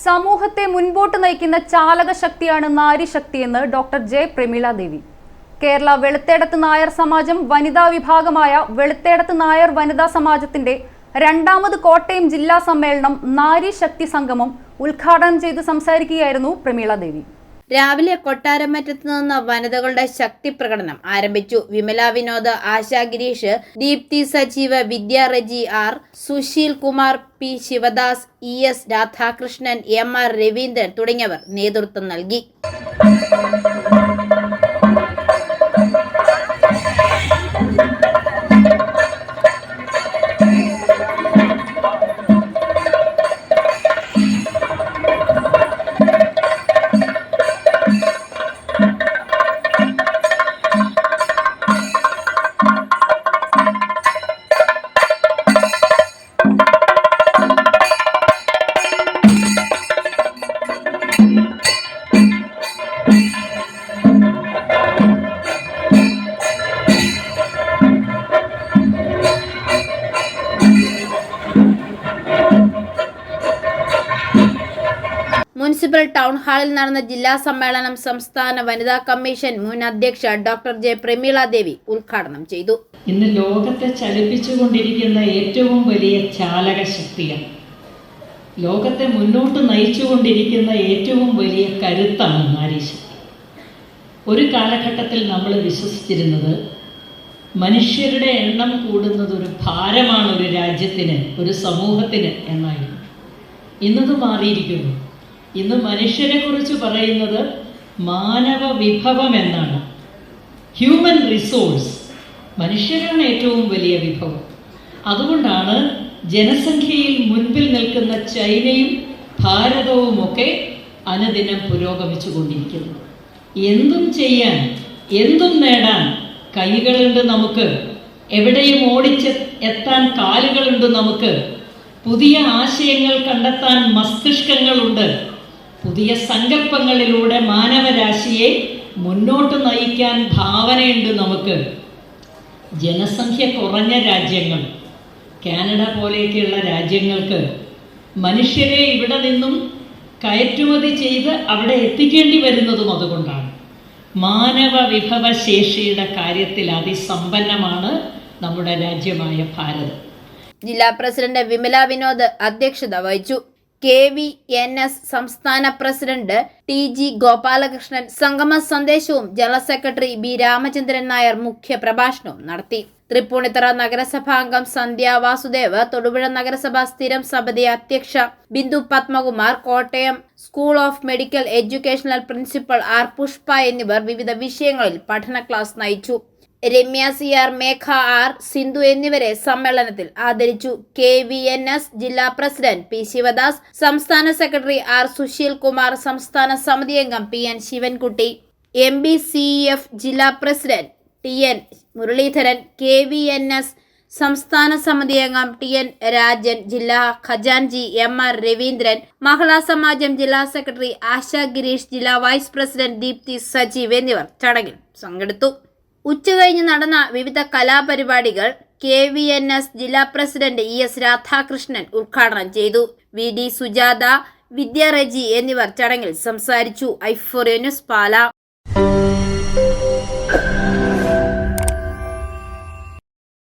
സമൂഹത്തെ മുൻപോട്ട് നയിക്കുന്ന ചാലക ശക്തിയാണ് നാരിശക്തിയെന്ന് ഡോക്ടർ ജെ പ്രമീള ദേവി. കേരള വെളുത്തേടത്ത് നായർ സമാജം വനിതാ വിഭാഗമായ വെളുത്തേടത്ത് നായർ വനിതാ സമാജത്തിന്റെ രണ്ടാമത് കോട്ടയം ജില്ലാ സമ്മേളനം നാരി ശക്തി സംഗമം ഉദ്ഘാടനം ചെയ്ത് സംസാരിക്കുകയായിരുന്നു പ്രമീള ദേവി. രാവിലെ കൊട്ടാരമറ്റത്ത് നിന്ന് വനിതകളുടെ ശക്തി പ്രകടനം ആരംഭിച്ചു. Vimala Vinod Asha Girish Deepthi Sajeeva Vidya Reji R Susheel Kumar P Sivadas E S Radhakrishnan M R Raveendran തുടങ്ങിയവർ നേതൃത്വം നൽകി. മുനിസിപ്പൽ ടൗൺ ഹാളിൽ നടന്ന ജില്ലാ സമ്മേളനം സംസ്ഥാന വനിതാ കമ്മീഷൻ മുൻ അധ്യക്ഷ ഡോക്ടർ ജെ പ്രമീള ദേവി ഉദ്ഘാടനം ചെയ്തു. ഇന്ന് ലോകത്തെ ചലിപ്പിച്ചുകൊണ്ടിരിക്കുന്ന ഏറ്റവും വലിയ ചാലക ശക്തിയാണ് ലോകത്തെ മുന്നോട്ട് നയിച്ചുകൊണ്ടിരിക്കുന്ന ഏറ്റവും വലിയ കരുത്താണ് നാരീശക്തി ഒരു കാലഘട്ടത്തിൽ നമ്മൾ വിശ്വസിച്ചിരുന്നത് മനുഷ്യരുടെ എണ്ണം കൂടുന്നത് ഒരു ഭാരമാണ് ഒരു രാജ്യത്തിന് ഒരു സമൂഹത്തിന് എന്നായിരുന്നു. ഇന്നത് മാറിയിരിക്കുന്നു. ഇന്ന് മനുഷ്യരെ കുറിച്ച് പറയുന്നത് മാനവ വിഭവം എന്നാണ്. ഹ്യൂമൻ റിസോഴ്സ് മനുഷ്യരാണ് ഏറ്റവും വലിയ വിഭവം. അതുകൊണ്ടാണ് ജനസംഖ്യയിൽ മുൻപിൽ നിൽക്കുന്ന ചൈനയും ഭാരതവുമൊക്കെ അനുദിനം പുരോഗമിച്ചു കൊണ്ടിരിക്കുന്നത് എന്തും ചെയ്യാൻ എന്തും നേടാൻ കൈകളുണ്ട് നമുക്ക്. എവിടെയും ഓടിച്ച് എത്താൻ കാലുകളുണ്ട് നമുക്ക്. പുതിയ ആശയങ്ങൾ കണ്ടെത്താൻ മസ്തിഷ്കങ്ങളുണ്ട്. പുതിയ സങ്കല്പങ്ങളിലൂടെ മാനവരാശിയെ മുന്നോട്ട് നയിക്കാൻ ഭാവനയുണ്ട് നമുക്ക്. ജനസംഖ്യ കുറഞ്ഞ രാജ്യങ്ങൾ കാനഡ പോലെയൊക്കെയുള്ള രാജ്യങ്ങൾക്ക് മനുഷ്യരെ ഇവിടെ നിന്നും കയറ്റുമതി ചെയ്ത് അവിടെ എത്തിക്കേണ്ടി വരുന്നതും അതുകൊണ്ടാണ്. മാനവ വിഭവശേഷിയുടെ കാര്യത്തിൽ അതിസമ്പന്നമാണ് നമ്മുടെ രാജ്യമായ ഭാരതം. ജില്ലാ പ്രസിഡന്റ് വിമല വിനോദ് അധ്യക്ഷത വഹിച്ചു. കെ വി എൻ എസ് സംസ്ഥാന പ്രസിഡന്റ് ടി ജി ഗോപാലകൃഷ്ണൻ സംഗമ സന്ദേശവും general secretary B Ramachandran Nair മുഖ്യ പ്രഭാഷണവും നടത്തി. തൃപ്പൂണിത്തറ നഗരസഭാംഗം സന്ധ്യ വാസുദേവ് തൊടുപുഴ നഗരസഭാ സ്ഥിരം സമിതി അധ്യക്ഷ Bindu Padmakumar Kottayam school of medical educational principal R Pushpa എന്നിവർ വിവിധ വിഷയങ്ങളിൽ പഠന ക്ലാസ് നയിച്ചു. Ramya C R Megha R Sindhu എന്നിവരെ സമ്മേളനത്തിൽ ആദരിച്ചു. കെ വി എൻ എസ് ജില്ലാ പ്രസിഡന്റ് പി ശിവദാസ് സംസ്ഥാന സെക്രട്ടറി ആർ സുശീൽ കുമാർ സംസ്ഥാന സമിതി അംഗം P N Sivankutty. M B C F ജില്ലാ president T N Muraleedharan. K V N S സംസ്ഥാന സമിതി അംഗം ടി എൻ രാജൻ. ജില്ലാ ഖജാൻജി എം ആർ രവീന്ദ്രൻ. മഹിളാ സമാജം ജില്ലാ സെക്രട്ടറി ആശ ഗിരീഷ്. ജില്ലാ വൈസ് പ്രസിഡന്റ് ദീപ്തി സജീവ് എന്നിവർ ചടങ്ങിൽ പങ്കെടുത്തു. ഉച്ചകഴിഞ്ഞ് നടന്ന വിവിധ കലാപരിപാടികൾ കെ വി എൻ എസ് ജില്ലാ പ്രസിഡന്റ് ഇ എസ് രാധാകൃഷ്ണൻ ഉദ്ഘാടനം ചെയ്തു. വി ഡി സുജാത വിദ്യാ റജി എന്നിവർ ചടങ്ങിൽ സംസാരിച്ചു. ഐഫോറിയ ന്യൂസ് പാല.